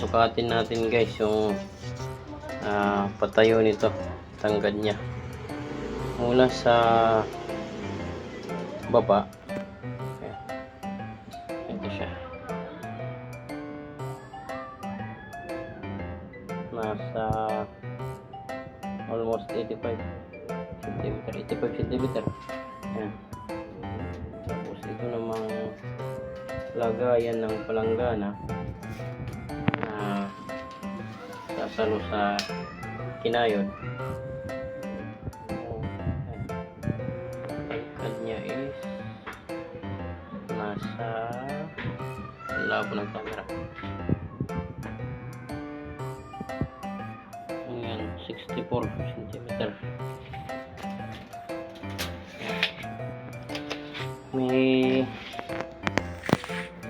sukatin natin guys yung ah, patayo nito tanggad niya. Mula sa baba. Ayan. ito siya. Nasa almost 85 cm 85 cm Ayan. tapos ito namang lagayan ng palanggana na sasalo sa kinayod ang niya is nasa labo ng camera. Ayan 64 cm may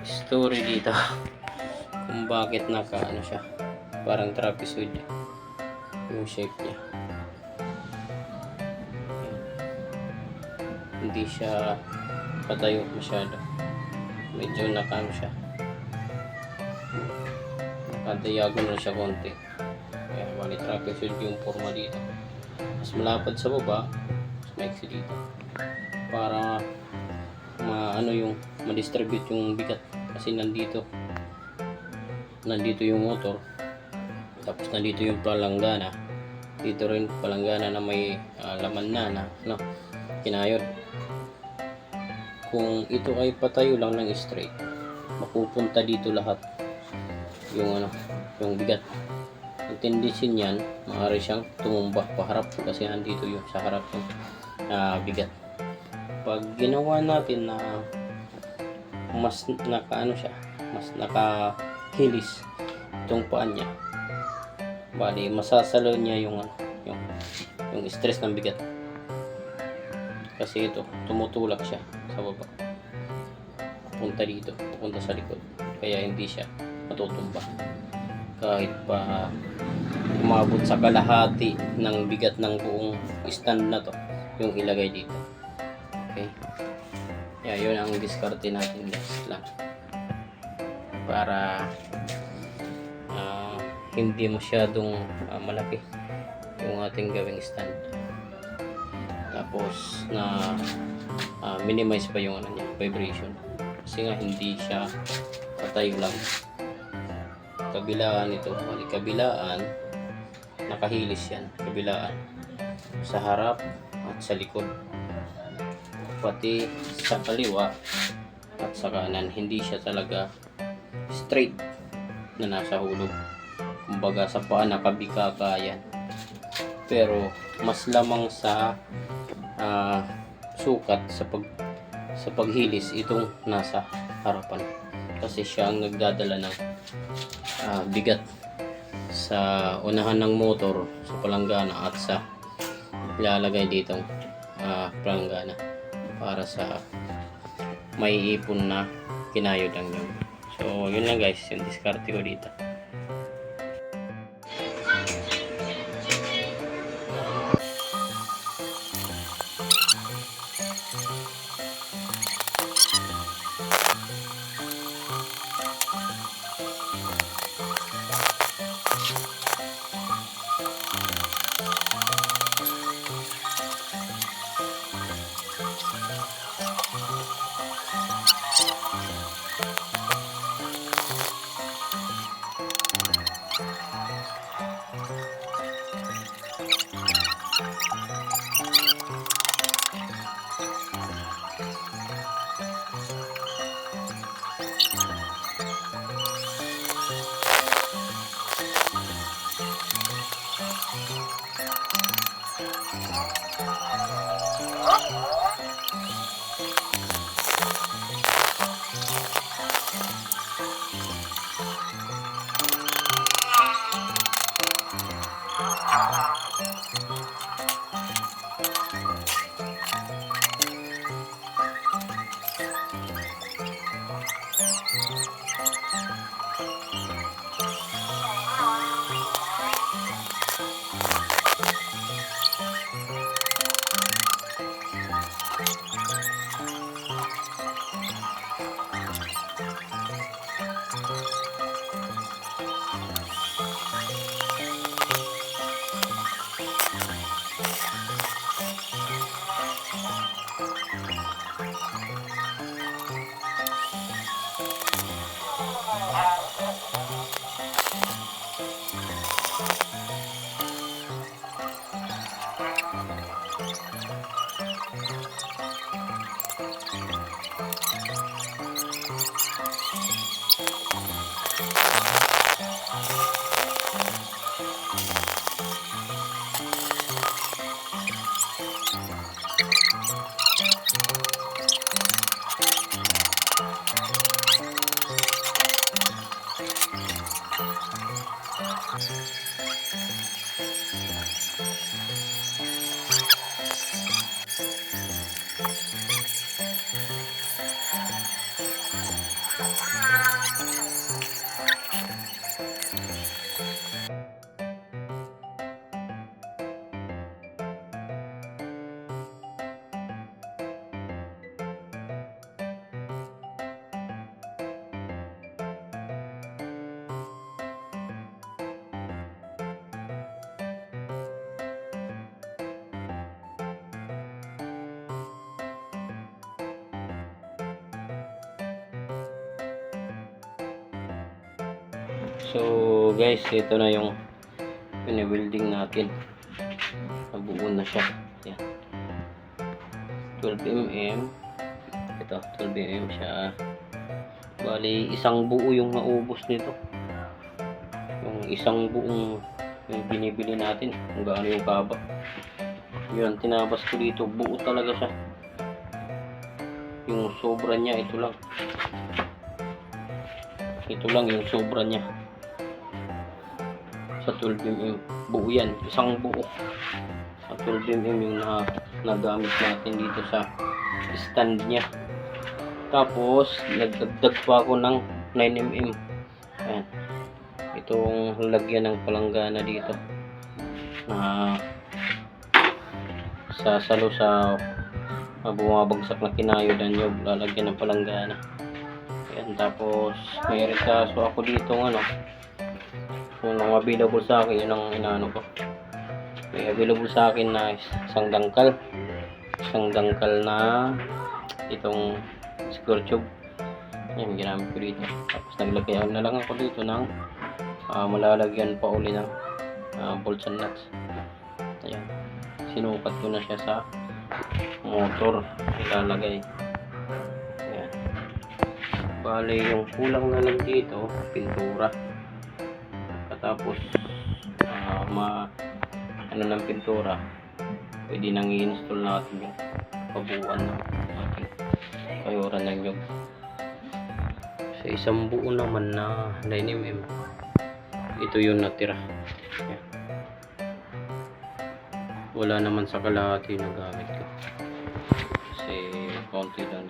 story dito kung bakit naka ano siya parang trapezoid yung shape niya. Hindi siya patayo masyado. Medyo naka ano siya. Naka diagonal siya konti. Kaya bali trapezoid yung forma dito. Mas malapad sa baba mas maiksi dito. Para maano yung ma-distribute yung bigat. Kasi nandito nandito yung motor tapos nandito yung palanggana. Dito rin palanggana na may ah, laman na na no, kinayod. Kung ito ay patayo lang ng straight mapupunta dito lahat yung ano yung bigat. Ang tendency niyan maaari siyang tumumba paharap kasi nandito yung sa harap yung ah, bigat. Pag ginawa natin na mas naka ano siya mas nakahilis itong paan niya bali masasalo niya yung ano yung, yung stress ng bigat. Kasi ito tumutulak siya sa baba. Punta dito pupunta sa likod. Kaya hindi siya matutumba. Kahit pa umabot sa kalahati ng bigat ng buong stand na to yung ilagay dito. Okay. Yeah, yun ang diskarte natin guys. Lang. Para hindi masyadong ah, malaki yung ating gawing stand. Tapos na ah, minimize pa yung ano niya, vibration. Kasi nga hindi siya patayo lang. Kabilaan ito, bali kabilaan nakahilis yan, kabilaan sa harap at sa likod pati sa kaliwa at sa kanan hindi siya talaga straight na nasa hulog kumbaga sa paa nakabikaka yan pero mas lamang sa ah, sukat sa pag sa paghilis itong nasa harapan kasi siya ang nagdadala ng ah, bigat sa unahan ng motor sa palanggana at sa ilalagay ditong ah, palanggana para sa may ipon na kinayod ang yun. So, yun lang guys, yung diskarte ko dito. Bye. Thank So guys, ito na yung pinibuilding natin. Nabuo na siya. Yan. 12 mm. Ito, 12 mm siya. Bali, isang buo yung naubos nito. Yung isang buong yung binibili natin. Kung gaano yung kaba. Yun, tinabas ko dito. Buo talaga siya. Yung sobra niya, ito lang. Ito lang yung sobra niya sa 12 mm buo yan. Isang buo. Sa 12 mm yung na, nagamit natin dito sa stand niya. Tapos nagdagdag pa ako ng 9 mm ayan. Itong lagyan ng palanggana dito. Na sa uh, bumabagsak na kinayod nyog lalagyan ng palanggana. Ayan tapos may rekaso ako dito ano yung mga available sa akin, yun ang inaano ko. May available sa akin na isang dangkal. Isang dangkal na itong square tube. Yan, ginamit ko dito. Tapos naglagay na lang ako dito ng ah, malalagyan pa uli ng ah, bolts and nuts. Ayan. Sinukat ko na siya sa motor. Ilalagay. Ayan. Bale, yung kulang na lang dito, pintura tapos ah, ma ano ng pintura pwede nang i-install natin yung pabuuan ng ating kayuran ng nyug sa isang buo naman na 9mm ito yung natira. Yan. wala naman sa kalahati na gamit ko. Kasi konti lang